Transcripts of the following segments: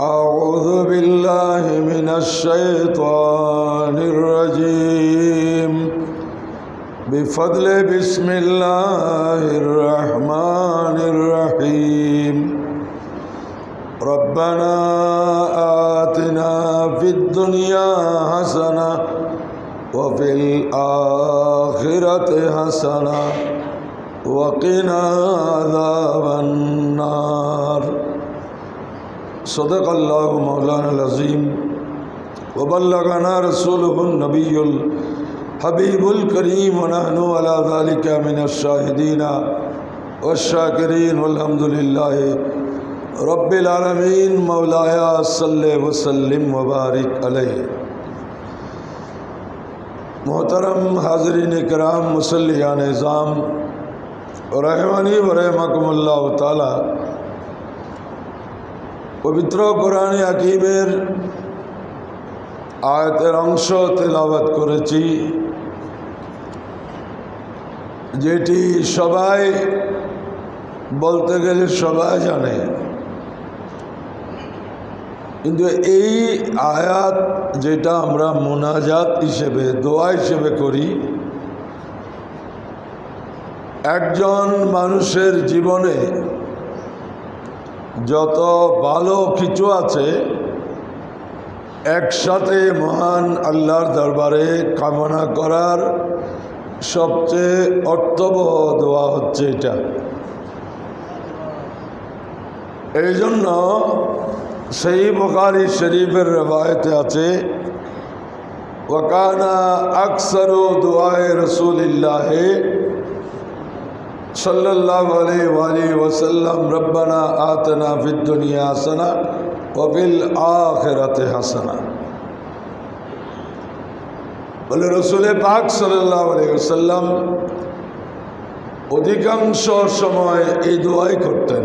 أعوذ بالله من الشيطان الرجيم. بفضل بسم الله الرحمن الرحيم. ربنا آتنا في الدنيا حسنة وفي الآخرة حسنة وقنا عذاب النار. صدق اللہ مولانا العظیم وبلغنا رسوله النبی الحبیب الکریم ونحن على ذلك من الشاہدین والشاکرین والحمدللہ رب العالمین مولایا صلی وسلم وبارک علیہ محترم حاضرین کرام، مسلحان نظام رحمانی و رحمکم اللہ تعالی পবিত্র কোরআনে আকিবের আয়তের অংশ তেলাওয়াত করেছি, যেটি সবাই বলতে গেলে সবাই জানে। কিন্তু এই আয়াত যেটা আমরা মোনাজাত হিসেবে, দোয়া হিসেবে করি, একজন মানুষের জীবনে যত ভালো কিছু আছে, একসাথে মহান আল্লাহর দরবারে কামনা করার সবচেয়ে অর্থবহ দোয়া হচ্ছে এটা। এই জন্য সেই বকারি শরীফের রেবায়তে আছে ওকানা আকসর দোয়ায় রসুলিল্লাহে صلى الله عليه وآله وسلم ربنا آتنا হাসানা الدنيا حسنة وفي الآخرة حسنة বলে রসুলে পাক সাল্লাহ আলহিসাল্লাম অধিকাংশ সময় এই দোয়াই করতেন।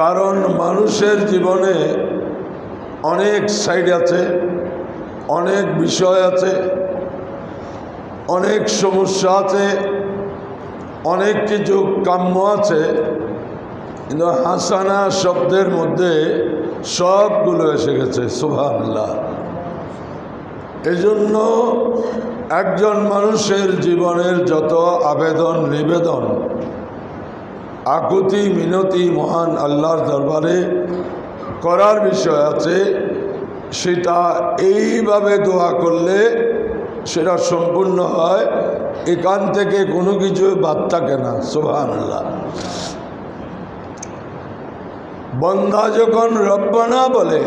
কারণ মানুষের জীবনে অনেক সাইড আছে, অনেক বিষয় আছে, অনেক সমস্যা আছে অনেক কিছু কাম্য আছে, কিন্তু হাসানা শব্দের মধ্যে সবগুলো এসে গেছে সুভান্লাহ এই জন্য একজন মানুষের জীবনের যত আবেদন, নিবেদন, আকুতি, মিনতি, মহান আল্লাহর দরবারে করার বিষয় আছে, সেটা এইভাবে দোয়া করলে সেটা সম্পূর্ণ হয় এখান থেকে কোনো কিছু বাদ থাকে না সোহান আল্লাহ বন্ধা যখন রব্বানা বলে,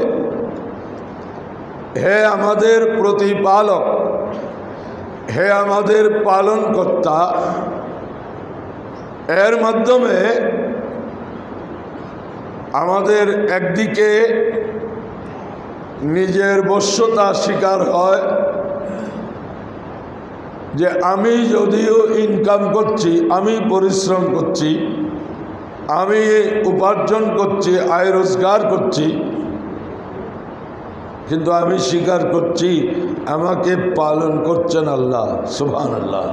হে আমাদের প্রতিপালক, হে আমাদের পালন কর্তা এর মাধ্যমে আমাদের একদিকে নিজের বশ্যতা স্বীকার হয় যে আমি যদিও ইনকাম করছি, আমি পরিশ্রম করছি, আমি উপার্জন করছি, আয় রোজগার করছি, কিন্তু আমি স্বীকার করছি আমাকে পালন করছেন আল্লাহ সুহান আল্লাহ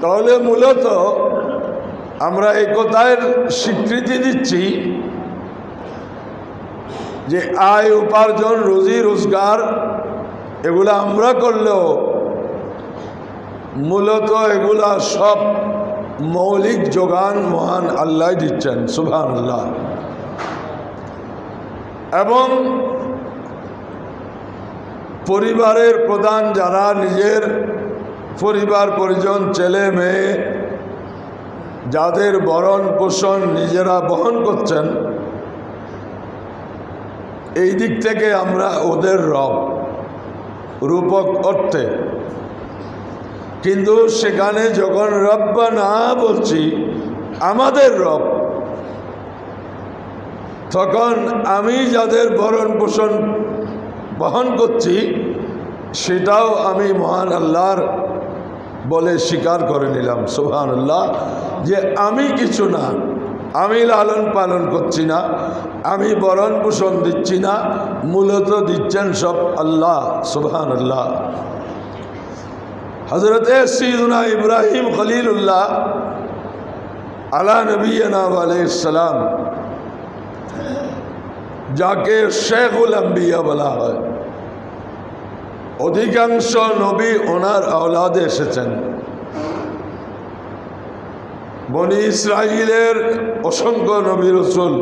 তাহলে মূলত আমরা কথার স্বীকৃতি দিচ্ছি যে আয় উপার্জন, রুজি, রোজগার এগুলো আমরা করলেও মূলত এগুলা সব মৌলিক যোগান মহান আল্লাহ দিচ্ছেন সুভান আল্লাহ এবং পরিবারের প্রধান যারা নিজের পরিবার, পরিজন, ছেলে, মেয়ে, যাদের বরণ পোষণ নিজেরা বহন করছেন, এই দিক থেকে আমরা ওদের রব। রূপক অর্থে। কিন্তু সেখানে যখন রব্বা না বলছি, আমাদের রব, তখন আমি যাদের ভরণ পোষণ বহন করছি, সেটাও আমি মহান আল্লাহর বলে স্বীকার করে নিলাম। সোহান আল্লাহ যে আমি কিছু না আমি লালন পালন করছি না, আমি বরণ পোষণ দিচ্ছি না, মূলত দিচ্ছেন সব আল্লাহ সুবহান আল্লাহ হজরত সিদুনা ইব্রাহিম খলিলুল্লাহ আলা নবীনা আলাইসালাম যাকে শেখুল আম্বিয়া বলা হয়। অধিকাংশ নবী ওনার আওলাদে এসেছেন। বনি ইসরায়েলের অসংখ্য নবী রসুল,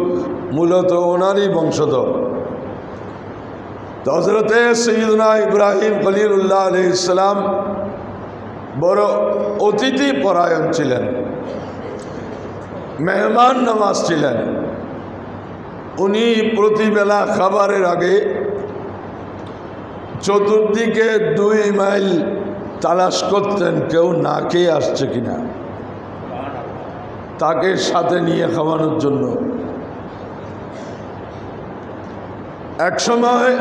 মূলত ওনারই বংশধর। হজরতে সৈয়দনা ইব্রাহিম খলিলুল্লাহ আলি ইসলাম বড় অতিথি পরায়ণ ছিলেন, মেহমান নামাজ ছিলেন। উনি প্রতিবেলা খাবারের আগে চতুর্দিকে দুই মাইল তালাশ করতেন, কেউ না খেয়ে আসছে কিনা। তাকে সাথে নিয়ে খাওয়ানোর জন্য। এক সময়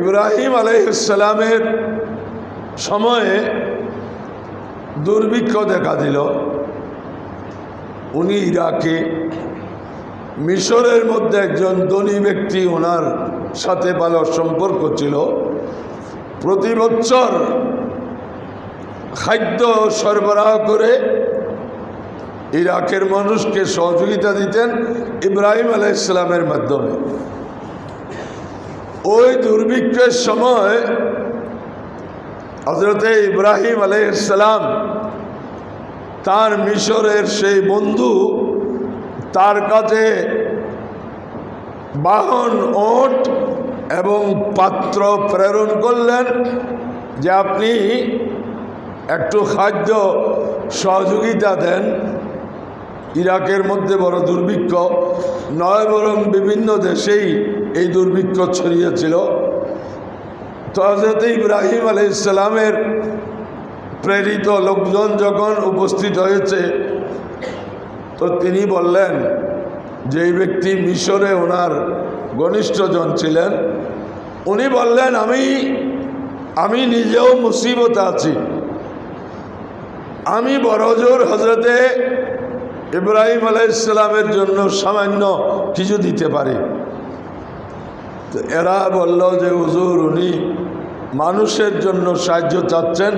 ইব্রাহিম আলাইসালামের সময়ে দুর্ভিক্ষ দেখা দিল। উনি ইরাকে মিশরের মধ্যে একজন ধনী ব্যক্তি, ওনার সাথে ভালো সম্পর্ক ছিল। প্রতি বছর খাদ্য সরবরাহ করে ইরাকের মানুষকে সহযোগিতা দিতেন ইব্রাহিম আলাইসালামের মাধ্যমে। ওই দুর্ভিক্ষের সময় হজরতে ইব্রাহিম আলাইসালাম তার মিশরের সেই বন্ধু, তার কাছে বাহন, ওট এবং পাত্র প্রেরণ করলেন যে আপনি একটু খাদ্য সহযোগিতা দেন। ইরাকের মধ্যে বড় দুর্ভিক্ষ, নয় বরং বিভিন্ন দেশেই এই দুর্ভিক্ষ ছড়িয়েছিল। তো হজরত ইব্রাহিম আলি ইসলামের প্রেরিত লোকজন যখন উপস্থিত হয়েছে, তো তিনি বললেন যে ব্যক্তি মিশরে ওনার ঘনিষ্ঠজন ছিলেন। উনি বললেন, আমি আমি নিজেও মুসিবত আছি। আমি বড়জোর হজরতে ইব্রাহিম আলাইসালামের জন্য সামান্য কিছু দিতে পারে। তো এরা বলল যে, হুজুর, উনি মানুষের জন্য সাহায্য চাচ্ছেন।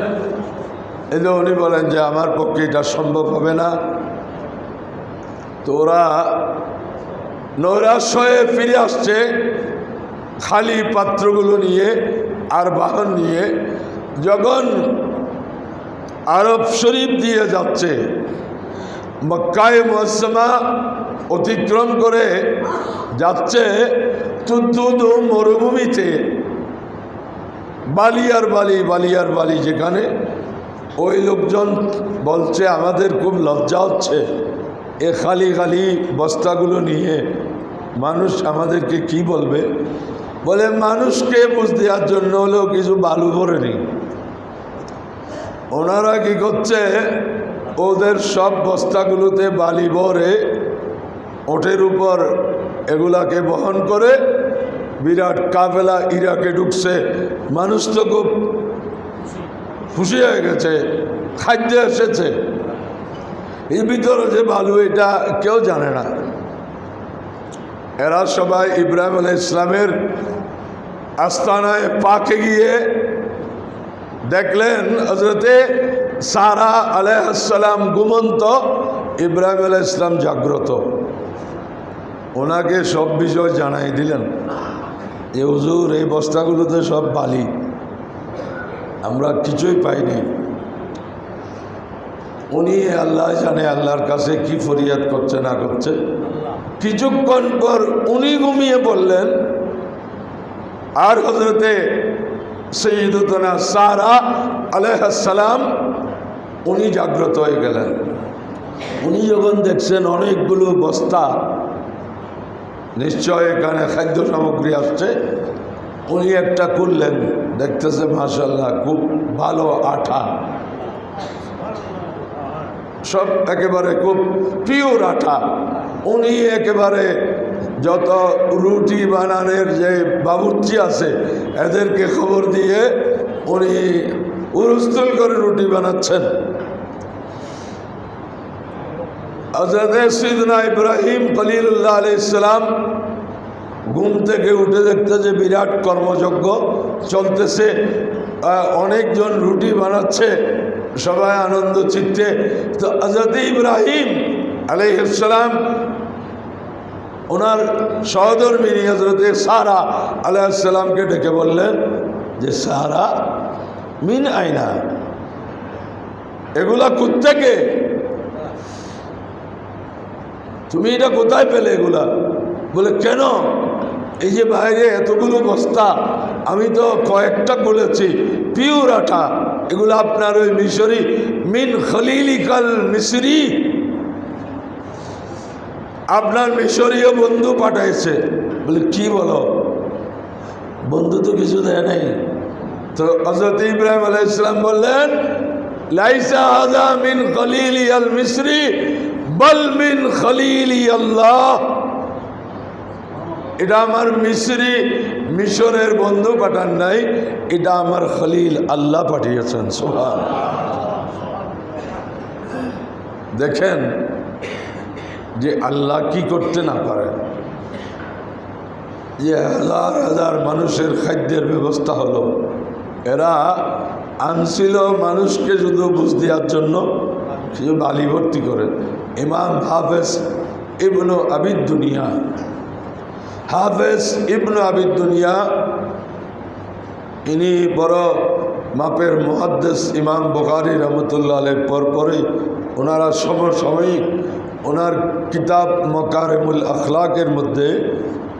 এলে উনি বলেন যে, আমার পক্ষে এটা সম্ভব হবে না। তো ওরা নৈরাশ হয়ে ফিরে আসছে, খালি পাত্রগুলো নিয়ে আর বাহন নিয়ে। যখন আরব শরীফ দিয়ে যাচ্ছে মক্কায় মহসমা অতিক্রম করে যাচ্ছে তুদ্দুদু মরুভূমিতে। বালিয়ার বালি বালিয়ার বালি যেখানে। ওই লোকজন বলছে, আমাদের খুব লজ্জা হচ্ছে এ খালি খালি বস্তাগুলো নিয়ে। মানুষ আমাদেরকে কি বলবে? বলে, মানুষকে বুঝ দেওয়ার জন্য হলেও কিছু বালু ভরে নি ওনারা কি করছে ওদের সব বস্তাগুলোতে বালি ভরে ওঠের উপর এগুলাকে বহন করে বিরাট কাফেলা ইরাকে ঢুকছে। মানুষ তো খুব খুশি হয়ে গেছে, খাদ্য এসেছে। এর ভিতরে যে বালু, এটা কেউ জানে না। এরা সবাই ইব্রাহিম আল ইসলামের আস্তানায় পাকে গিয়ে দেখলেন হজরতে সারা আলাইসালাম ঘুমন্ত, ইব্রাহিম আলাহ ইসলাম জাগ্রত। ওনাকে সব বিষয় জানাই দিলেন। যে হুজুর, এই বস্তাগুলোতে সব বালি। আমরা কিছুই পাইনি। উনি আল্লাহ জানে আল্লাহর কাছে কি ফরিয়াদ করছে, না করছে। কিছুক্ষণ পর উনি ঘুমিয়ে পড়লেন। আর হজরতে সৈয়দনা সারা আলাইসালাম উনি জাগ্রত হয়ে গেলেন। উনি যখন দেখছেন অনেকগুলো বস্তা নিশ্চয় এখানে খাদ্য সামগ্রী আসছে, উনি একটা করলেন দেখতেছে মাসাল্লাহ খুব ভালো আঠা। সব একেবারে খুব পিওর আঠা। উনি একেবারে যত রুটি বানানোর যে বাবুর্চি আছে, এদেরকে খবর দিয়ে উনি উরুস্তুল করে রুটি বানাচ্ছেন। হজরত সিদনা ইব্রাহিম খলিল্লাহ আলি ইসলাম ঘুম থেকে উঠে দেখতে যে বিরাট কর্মযজ্ঞ চলতেছে অনেকজন রুটি বানাচ্ছে, সবাই আনন্দ চিত্তে। তো হজরত ইব্রাহিম আলাইসালাম ওনার সহধর্মিনী হজরতে সারা আলাইসাল্লামকে ডেকে বললেন যে, সারা, মিন আয়না এগুলা কোত্থেকে? তুমি এটা কোথায় পেলে এগুলা? বলে, কেন? এই যে বাইরে এতগুলো বস্তা, আমি তো কয়েকটা বলেছি, পিওর আটা, এগুলো আপনার ওই মিশরি, মিন খলিলিকাল মিশরি। আপনার মিশরীয় বন্ধু পাঠাইছে। বলে, কি বলো? বন্ধু তো কিছু দেয় নাই। তো হজরত ইব্রাহিম আলাই ইসলাম বললেন, লাইসা হাজা মিন খলিলি মিশরি বল মিন খলিলি আল্লাহ। এটা আমার মিশরি, মিশরের বন্ধু পাঠান নাই, এটা আমার খলিল আল্লাহ পাঠিয়েছেন সোহান দেখেন যে আল্লাহ কি করতে না পারে। যে হাজার হাজার মানুষের খাদ্যের ব্যবস্থা হলো। এরা আনছিল মানুষকে শুধু বুঝ দেওয়ার জন্য, শুধু বালি ভর্তি করে। ইমাম হাফেজ ইবনু আবিদ দুনিয়া। হাফেজ ইবনু আবিদ দুনিয়া, ইনি বড় মাপের মহাদ্দেশ ইমাম বখারি রহমতুল্লাহ আলের পরপরই ওনারা সমসাময়িক ওনার কিতাব মকারেমুল আখলাকের মধ্যে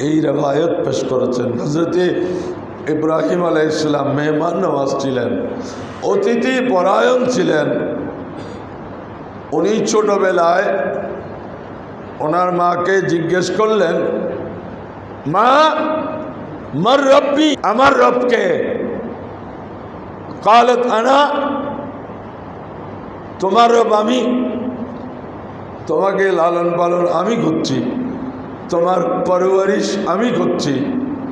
এই রেবায়ত পেশ করেছেন। হজরতে ইব্রাহিম আলাইসালাম মেহমান নওয়াজ ছিলেন, অতিথি পরায়ণ ছিলেন উনি ছোটবেলায় ওনার মাকে জিজ্ঞেস করলেন, মা, মর রব্বি আমার রবকে কালত আনা, তোমার রব আমি, তোমাকে লালন পালন আমি করছি, তোমার পরওয়ারিশ আমি করছি,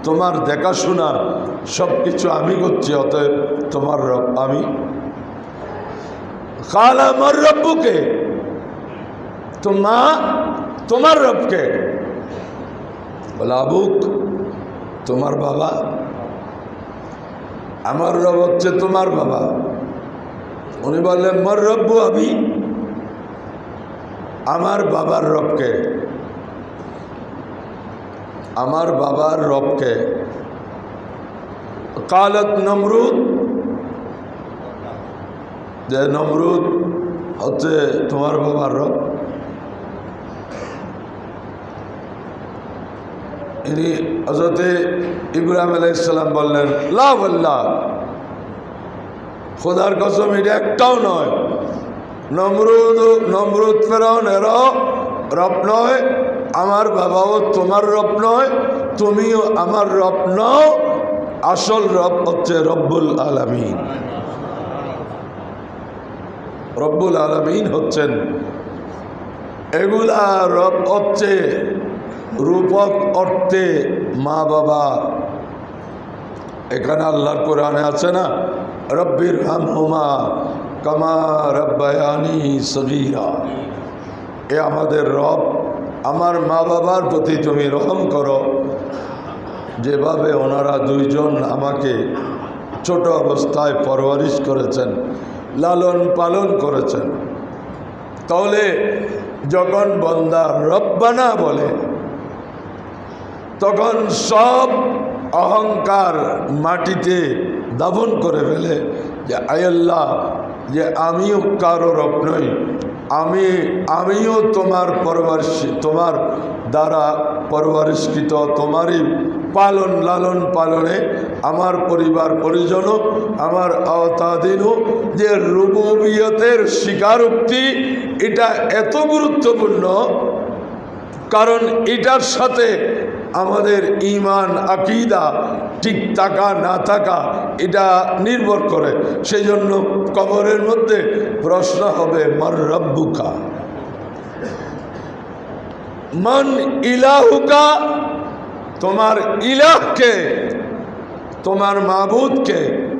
তোমার দেখাশোনা সব কিছু আমি করছি, অতএব তোমার রব আমি কাল আমার রব্বুকে। তো মা তোমার রবকে। বলে তোমার বাবা। আমার রব হচ্ছে তোমার বাবা। উনি বললেন, মর রব্বু আবি, আমার বাবার রবকে। আমার বাবার রবকে। কালত নমরুদ যে নমরুদ হচ্ছে তোমার বাবার রব। ইনি হজরতে ইব্রাহিম আলাইসাল্লাম বললেন লাভ আল্লাহ খোদার কসম, এটা একটাও নয়। নমরুদ নমরুদ ফেরাউন এরাও রব নয়, আমার বাবাও তোমার রব নয়, তুমিও আমার রব নও, আসল রব হচ্ছে রব্বুল আলমিন। রব্বুল আলমিন হচ্ছেন। এগুলা রব হচ্ছে, রূপক অর্থে মা বাবা। এখানে আল্লাহর কোরআনে আছে না, রব্বির হাম হুমা কামা রব্বায়ানি সগীরা। এ আমাদের রব, আমার মা বাবার প্রতি তুমি রহম করো। যেভাবে ওনারা দুইজন আমাকে ছোট অবস্থায় পরওয়ারিশ করেছেন লালন পালন করেছেন। তাহলে যখন বন্দা রব্বানা বলে, তখন সব অহংকার মাটিতে দাবন করে ফেলে যে আয়াল্লাহ যে আমিও কারও রব নই আমি, আমিও তোমার পরবারিশ তোমার দ্বারা পরবারিষ্কৃত তোমারই পালন, লালন পালনে আমার পরিবার পরিজন আমার আওতাধীন যে রুবিয়তের স্বীকারোক্তি, এটা এত গুরুত্বপূর্ণ, কারণ এটার সাথে আমাদের ইমান আকিদা ঠিক থাকা, না থাকা, এটা নির্ভর করে। সেই জন্য কবরের মধ্যে প্রশ্ন হবে, মর রব্বুকা? মন ইলাহুকা? তোমার ইলাহকে? তোমার মাবুদকে?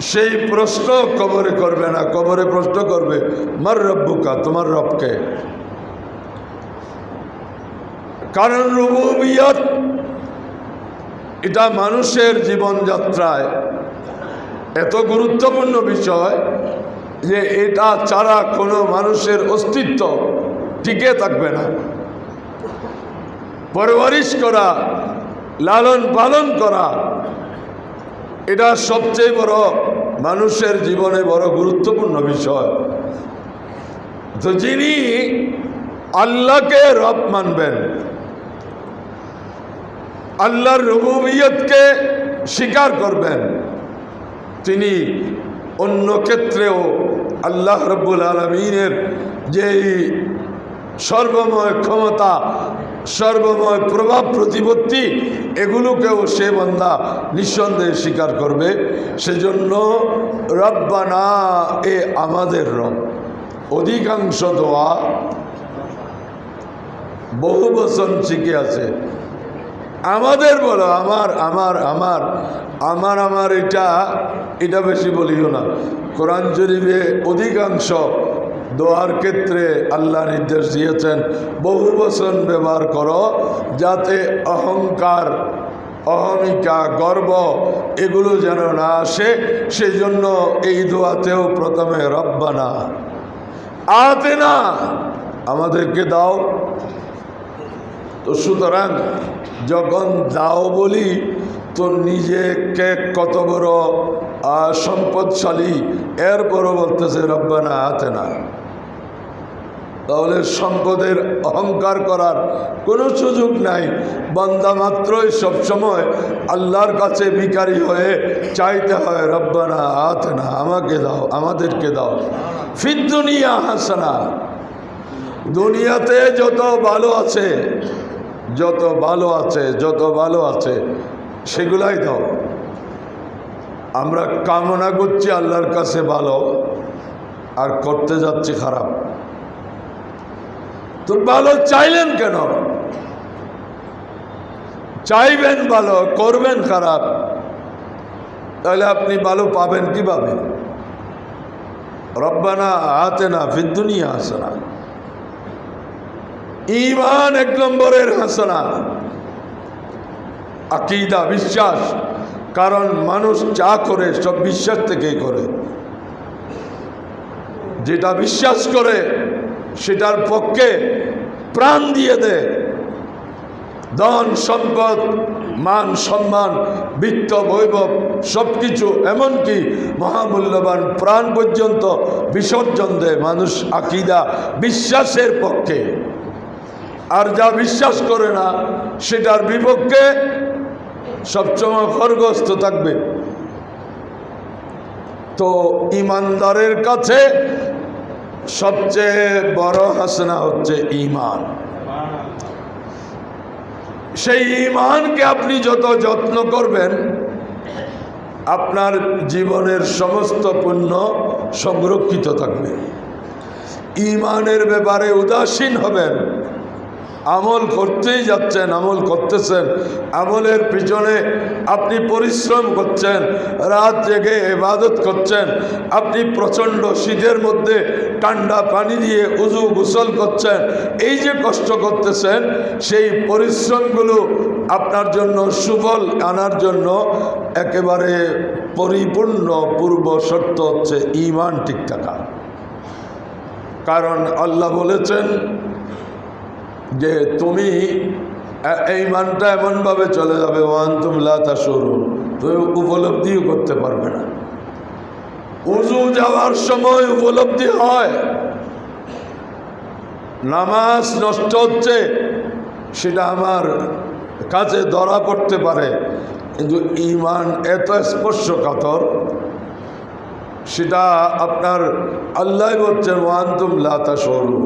সেই প্রশ্ন কবরে করবে না। কবরে প্রশ্ন করবে, মর রব্বুকা? তোমার রবকে? কারণ রুবুবিয়ত, এটা মানুষের জীবনযাত্রায় এত গুরুত্বপূর্ণ বিষয় যে এটা ছাড়া কোনো মানুষের অস্তিত্ব টিকে থাকবে না। পরবরিশ করা, লালন পালন করা, এটা সবচেয়ে বড় মানুষের জীবনে বড় গুরুত্বপূর্ণ বিষয়। তো যিনি আল্লাহকে রব মানবেন আল্লাহর রবুবিয়তকে স্বীকার করবেন। তিনি অন্য ক্ষেত্রেও আল্লাহ রব্বুল আলমিনের যেই সর্বময় ক্ষমতা, সর্বময় প্রভাব প্রতিপত্তি, এগুলোকেও সে বন্দা নিঃসন্দেহে স্বীকার করবে। সেজন্য রব্বানা, এ আমাদের রব। অধিকাংশ দোয়া বহু বছর শিখে আছে। আমাদের বলো, আমার আমার আমার আমার আমার এটা এটা বেশি বলিও না। কোরআন শরীফে অধিকাংশ দোয়ার ক্ষেত্রে আল্লাহ নির্দেশ দিয়েছেন, বহু বচন ব্যবহার করো যাতে অহংকার, অহমিকা, গর্ব এগুলো যেন না আসে সেই জন্য এই দোয়াতেও প্রথমে রব্বানা আতে না আমাদেরকে দাও। তো সুতরাং যখন দাও বলি, তো নিজেকে কত বড় সম্পদশালী। এরপরও বলতেছে, রব্বানা হাতে না তাহলে সম্পদের অহংকার করার কোনো সুযোগ নাই। বান্দা মাত্রই সবসময় আল্লাহর কাছে ভিকারি হয়ে চাইতে হয়, রব্বানা হাতে না আমাকে দাও, আমাদেরকে দাও। ফির দুনিয়া হাসানা। দুনিয়াতে যত ভালো আছে যত ভালো আছে, যত ভালো আছে, সেগুলাই দাও। আমরা কামনা করছি আল্লাহর কাছে ভালো, আর করতে যাচ্ছি খারাপ। তো ভালো চাইলেন কেন? চাইবেন ভালো, করবেন খারাপ। তাহলে আপনি ভালো পাবেন কীভাবে? রব্বানা হাতে না ফিদ্দুনিয়া আসে না ইমান এক নম্বরের হাসনা। আকিদা, বিশ্বাস। কারণ মানুষ যা করে, সব বিশ্বাস থেকেই করে। যেটা বিশ্বাস করে, সেটার পক্ষে প্রাণ দিয়ে দেয়। ধন, সম্পদ, মান, সম্মান, বৃত্ত, বৈভব সব কিছু এমনকি মহামূল্যবান প্রাণ পর্যন্ত বিসর্জন দেয় মানুষ আকিদা, বিশ্বাসের পক্ষে। আর যা বিশ্বাস করে না, সেটার বিপক্ষে সবসময় খরগস্ত থাকবে। তো ইমানদারের কাছে সবচেয়ে বড় হাসনা হচ্ছে ইমান। সেই ইমানকে আপনি যত যত্ন করবেন, আপনার জীবনের সমস্ত পুণ্য সংরক্ষিত থাকবে। ইমানের ব্যাপারে উদাসীন হবেন। আমল করতেই যাচ্ছেন, আমল করতেছেন। আমলের পিছনে আপনি পরিশ্রম করছেন, রাত জেগে এবাদত করছেন, আপনি প্রচণ্ড শীতের মধ্যে ঠান্ডা পানি দিয়ে উজু গোসল করছেন, এই যে কষ্ট করতেছেন, সেই পরিশ্রমগুলো আপনার জন্য সুফল আনার জন্য একেবারে পরিপূর্ণ পূর্ব শর্ত হচ্ছে ইমান ঠিক থাকা। কারণ আল্লাহ বলেছেন যে তুমি এই মানটা এমনভাবে চলে যাবে ওয়ান তুমলা তা সরু তুমি উপলব্ধিও করতে পারবে না। উজু যাওয়ার সময় উপলব্ধি হয়। নামাজ নষ্ট হচ্ছে, সেটা আমার কাছে ধরা পড়তে পারে, কিন্তু ইমান এত স্পর্শকাতর, সেটা আপনার আল্লাহ বলছেন ওয়ান তুমলা তা সরু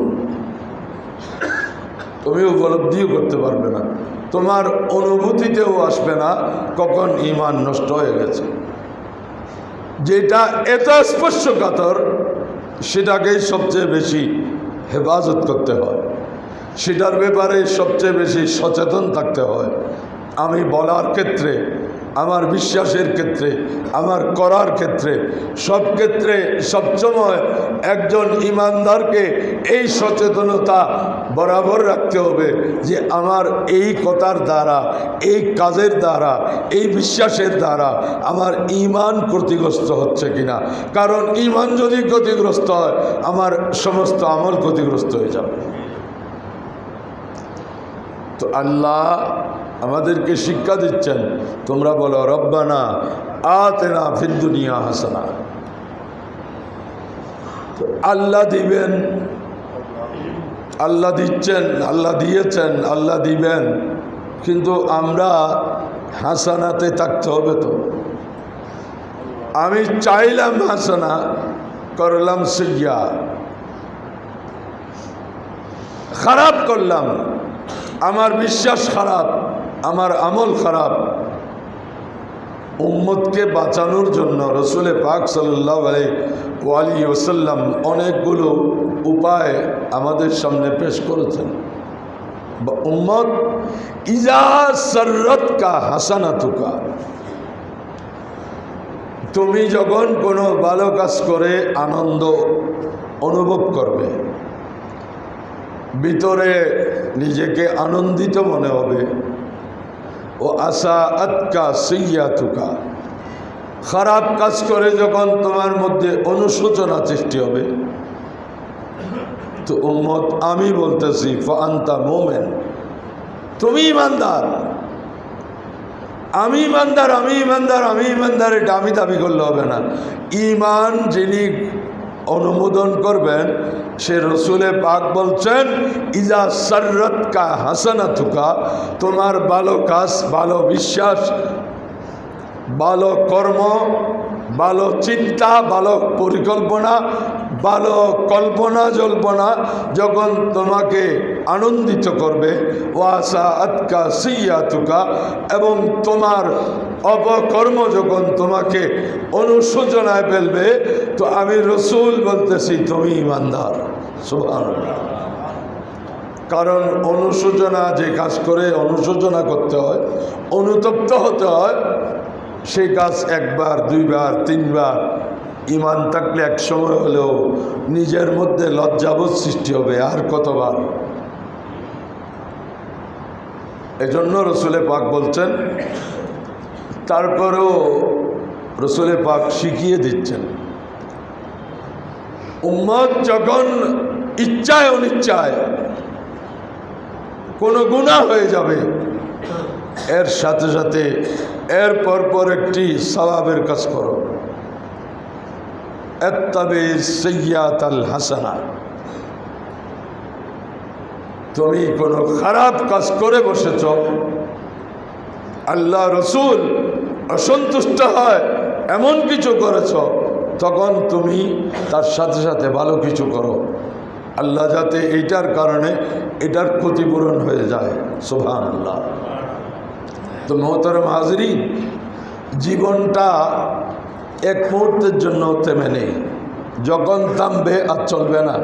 তুমি উপলব্ধিও করতে পারবে না। তোমার অনুভূতিতেও আসবে না, কখন ইমান নষ্ট হয়ে গেছে। যেটা এত স্পর্শকাতর, সেটাকেই সবচেয়ে বেশি হেফাজত করতে হয়। সেটার ব্যাপারে সবচেয়ে বেশি সচেতন থাকতে হয়। আমি বলার ক্ষেত্রে আমার বিশ্বাসের ক্ষেত্রে, আমার করার ক্ষেত্রে, সব ক্ষেত্রে, সবসময় একজন ইমানদারকে এই সচেতনতা বরাবর রাখতে হবে যে আমার এই কথার দ্বারা, এই কাজের দ্বারা, এই বিশ্বাসের দ্বারা আমার ইমান ক্ষতিগ্রস্ত হচ্ছে কিনা। কারণ ইমান যদি ক্ষতিগ্রস্ত হয়, আমার সমস্ত আমল ক্ষতিগ্রস্ত হয়ে যাবে। তো আল্লাহ আমাদেরকে শিক্ষা দিচ্ছেন। তোমরা বলো, রব্বানা আতেনা ফিদ্দুনিয়া হাসানা। আল্লাহ দিবেন, আল্লাহ দিচ্ছেন, আল্লাহ দিয়েছেন, আল্লাহ দিবেন। কিন্তু আমরা হাসানাতে থাকতে হবে তো। আমি চাইলাম হাসানা, করলাম সিয়া খারাপ করলাম। আমার বিশ্বাস খারাপ, আমার আমল খারাপ। উম্মতকে বাঁচানোর জন্য রসুলে পাক সাল্লাহ আলী ওসাল্লাম অনেকগুলো উপায় আমাদের সামনে পেশ করেছেন। উম্মত, ইজা সররত কা হাসানা তুকা তুমি যখন কোনো ভালো কাজ করে আনন্দ অনুভব করবে ভিতরে নিজেকে আনন্দিত মনে হবে। ও আশা আতকা সইয়া থুকা খারাপ কাজ করে যখন তোমার মধ্যে অনুশোচনা সৃষ্টি হবে। তো উম্মত, আমি বলতেছি ফান্তা মোমেন। তুমি ইমানদার। আমি ইমানদার আমি ইমানদার আমি ইমানদার, এটা আমি দাবি করলে হবে না। ইমান যিনি অনুমোদন করবেন, সে রসুলে পাক বলছেন, ইজা সররত কা হাসানা থুকা তোমার ভালো কাজ, ভালো বিশ্বাস, ভালো কর্ম, ভালো চিন্তা, ভালো পরিকল্পনা ভালো কল্পনা জল্পনা যখন তোমাকে আনন্দিত করবে ও আশা আতকা সিয়া তুকা, এবং তোমার অপকর্ম যখন তোমাকে অনুশোচনায় ফেলবে, তো আমি রসুল বলতেছি, তুমি ইমানদার। কারণ অনুশোচনা যে কাজ করে, অনুশোচনা করতে হয়, অনুতপ্ত হতে হয়, সেই কাজ একবার, দুইবার, তিনবার ইমান থাকলে এক সময় হলেও নিজের মধ্যে লজ্জাবোধ সৃষ্টি হবে, আর কতবার? এজন্য রসুলে পাক বলছেন, তারপরেও রসুলে পাক শিখিয়ে দিচ্ছেন। উম্মত যখন ইচ্ছায় অনিচ্ছায় কোনো গুণা হয়ে যাবে, এর সাথে সাথে এর পর পর একটি সবাবের কাজ করো। তুমি কোনো খারাপ কাজ করে বসেছ। আল্লাহ রসুল অসন্তুষ্ট হয়, এমন কিছু করেছ, তখন তুমি তার সাথে সাথে ভালো কিছু করো। আল্লাহ যাতে এইটার কারণে এটার ক্ষতিপূরণ হয়ে যায়। সোভান আল্লাহ তো মহতরম হাজরি জীবনটা এক মুহূর্তের জন্য থেমে নেই। যখন থামবে, আর চলবে না।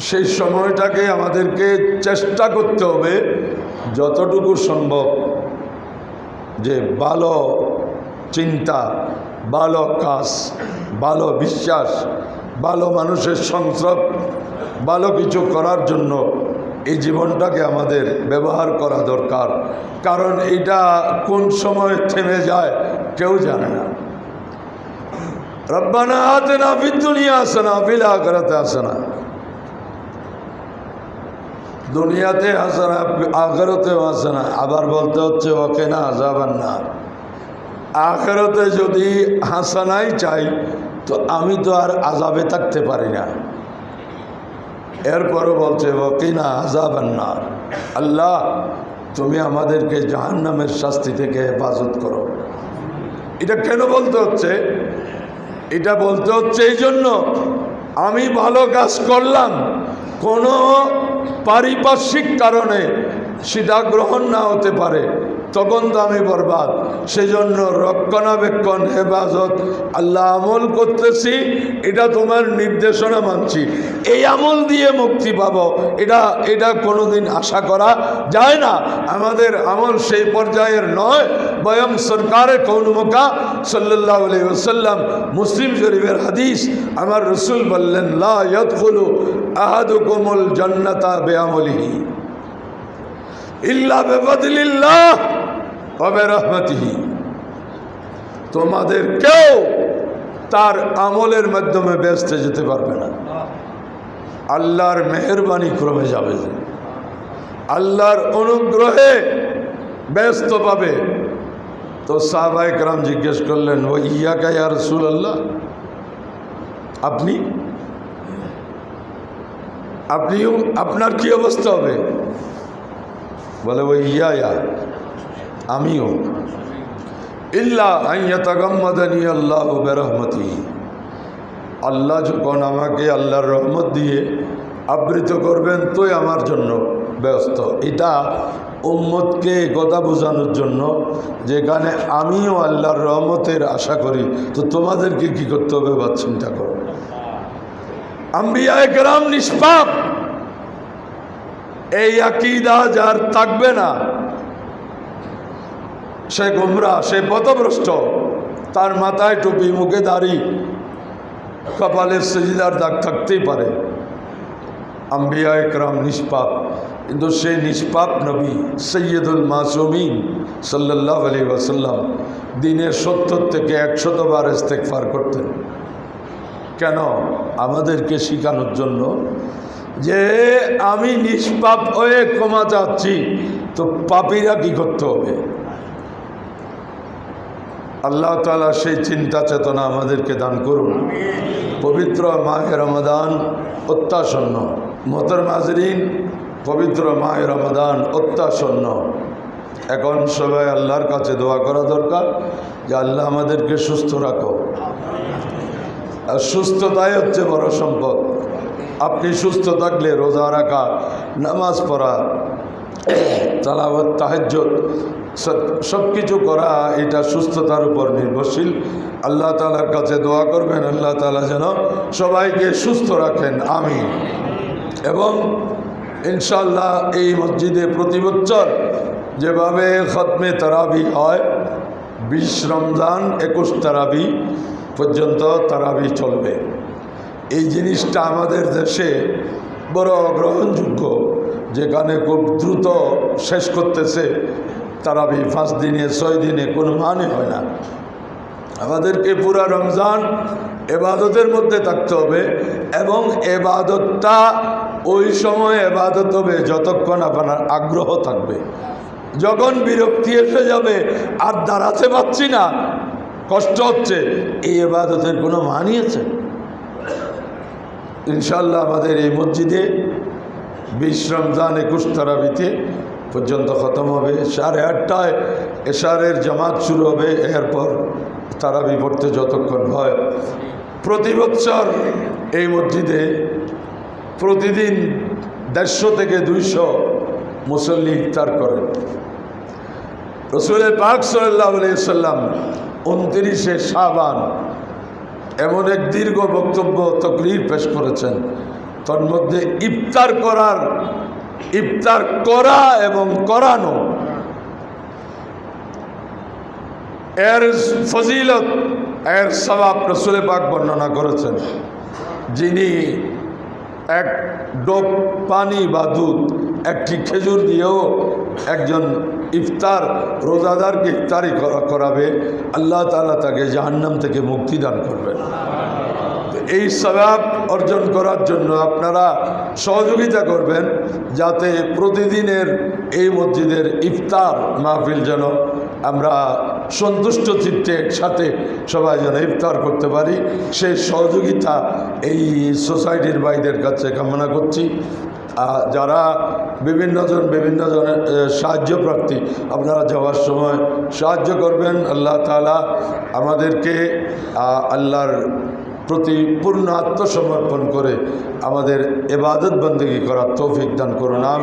সেই সময়টাকে আমাদেরকে চেষ্টা করতে হবে যতটুকু সম্ভব যে ভালো চিন্তা, ভালো কাজ, ভালো বিশ্বাস, ভালো মানুষের সংস্রব, ভালো কিছু করার জন্য এই জীবনটাকে আমাদের ব্যবহার করা দরকার। কারণ এটা কোন সময় থেমে যায় কেউ জানে না। রব্বানা হাতে না বিদ্যুনিয়া আসে না বিলা করাতে আসে না দুনিয়াতে আসে না আখেরতেও আসে না আবার বলতে হচ্ছে ওকে না যাবেন না আখেরতে যদি হাসানাই চাই, তো আমি তো আর আজাবে থাকতে পারি না। এরপরও বলছে ওকিনা আজাবেন না আল্লাহ, তুমি আমাদেরকে জাহান্নামের শাস্তি থেকে হেফাজত করো। এটা কেন বলতে হচ্ছে? এটা বলতে হচ্ছে এই জন্য, আমি ভালো কাজ করলাম, কোনো পারিপার্শ্বিক কারণে সেটা গ্রহণ না হতে পারে। তখন তো আমি বরবাদ। সেজন্য রক্ষণাবেক্ষণ, হেফাজত, আল্লাহ আমল করতেছি, এটা তোমার নির্দেশনা মানছি। এই আমল দিয়ে মুক্তি পাবো, এটা এটা কোনোদিন আশা করা যায় না। আমাদের আমল সেই পর্যায়ের নয় বয়ম সরকারের কৌনমকা সাল্লাহ ওসাল্লাম মুসলিম শরীফের হাদিস, আমার রসুল বললেন, লা আহাদুকুমুল জান্নাতা বেআমলিহি। বেবদলিল্লাহ তোমাদের কেউ তার আমলের মাধ্যমে ব্যস্ত যেতে পারবে না। আল্লাহর মেহরবানি ক্রমে যাবে আল্লাহর অনুগ্রহে ব্যস্ত পাবে। তো সাহবাই রাম জিজ্ঞেস করলেন, ও ইয়া কা ইয়া রসুল আল্লাহ আপনি? আপনিও, আপনার কি অবস্থা হবে? বলে, ওই ইয়া আমিও। ইল্লা আল্লাহ বেরহমতি। আল্লাহ যখন আমাকে আল্লাহর রহমত দিয়ে আবৃত করবেন, তোই আমার জন্য ব্যস্ত। এটা উম্মতকে কথা বোঝানোর জন্য যেখানে আমিও আল্লাহর রহমতের আশা করি, তো তোমাদেরকে কি করতে হবে? বা চিন্তা করো। আম্বিয়া একরাম নিষ্পাপ। এই আকিদা যার থাকবে না, সে গোমরা, সে পথভ্রষ্ট, তার মাথায় টুপি, মুখে দাড়ি, কপালে সজিদার দাগ থাকতেই পারে। আম্বিয়া একরাম নিষ্পাপ, কিন্তু সে নিষ্পাপ নবী সৈয়দুল মাসুমিন সাল্লাহ আলী ওয়াসাল্লাম দিনের সত্তর থেকে একশতবার ইস্তেকফার করতেন। কেন? আমাদেরকে শেখানোর জন্য যে আমি নিষ্পাপ হয়ে ক্ষমা চাচ্ছি, তো পাপীরা কি করতে হবে? আল্লাহ তালা সেই চিন্তা চেতনা আমাদেরকে দান করুন। পবিত্র মাহে রমাদান অত্যাসন্ন। মতর মাজরিন পবিত্র মাহে রমাদান অত্যাসন্ন। এখন সবাই আল্লাহর কাছে দোয়া করা দরকার, যে আল্লাহ আমাদেরকে সুস্থ রাখো। আর সুস্থতাই হচ্ছে বড় সম্পদ। আপনি সুস্থ থাকলে রোজা রাখা, নামাজ পড়া তালাবত তাহাজ্জত সব কিছু করা, এটা সুস্থতার উপর নির্ভরশীল। আল্লাহ তালার কাছে দোয়া করবেন, আল্লাহ তালা যেন সবাইকে সুস্থ রাখেন আমি এবং ইনশাল্লাহ এই মসজিদে প্রতি বছর যেভাবে খতমে তারাবি হয়, বিশ রমজান একুশ তারাবি পর্যন্ত তারাবি চলবে। এই জিনিসটা আমাদের দেশে বড় গ্রহণযোগ্য। যেখানে খুব দ্রুত শেষ করতেছে তারা তারাবি, পাঁচ দিনে, ছয় দিনে, কোনো মানে হয় না। আমাদেরকে পুরা রমজান এবাদতের মধ্যে থাকতে হবে এবং এবাদতটা ওই সময় এবাদত হবে যতক্ষণ আপনার আগ্রহ থাকবে। যখন বিরক্তি এসে যাবে, আর দাঁড়াতে পারছি না, কষ্ট হচ্ছে, এই এবাদতের কোনো মানি আছে ইনশাল্লাহ আমাদের এই মসজিদে বিশ রমজান একুশ তারাবিতে পর্যন্ত খতম হবে। সাড়ে আটটায় এশারের জামাত শুরু হবে। এরপর তারাবি পড়তে যতক্ষণ হয়। প্রতি বছর এই মসজিদে প্রতিদিন দেড়শো থেকে দুইশো মুসল্লি ইফতার করেন রসুলের পাক সাল্লাহ সাল্লাম উনত্রিশে সাবান এমন এক দীর্ঘ বক্তব্য তকরির পেশ করেছেন। তার মধ্যে ইফতার করার, ইফতার করা এবং করানো এর ফজিলত, এর সবাব রসুলে পাক বর্ণনা করেছেন। যিনি এক ডোপ পানি বা দুধ, একটি খেজুর দিয়েও একজন ইফতার রোজাদারকে ইফতারি করা- করাবে, আল্লাহ তালা তাকে জাহান্নাম থেকে মুক্তি দান করবেন। তো এই স্বভাব অর্জন করার জন্য আপনারা সহযোগিতা করবেন, যাতে প্রতিদিনের এই মসজিদের ইফতার মাহফিল যেন আমরা সন্তুষ্ট চিত্তে একসাথে সবাই যেন ইফতার করতে পারি। সেই সহযোগিতা এই সোসাইটির ভাইদের কাছে কামনা করছি। যারা বিভিন্ন জন বিভিন্ন জনের এ, সাহায্য প্রার্থী আপনারা যাওয়ার সময় সাহায্য করবেন। আল্লাহ তালা আমাদেরকে আল্লাহর প্রতি পূর্ণ আত্মসমর্পণ করে আমাদের এবাদত বন্দী করার তৌফিক দান করুন। আমি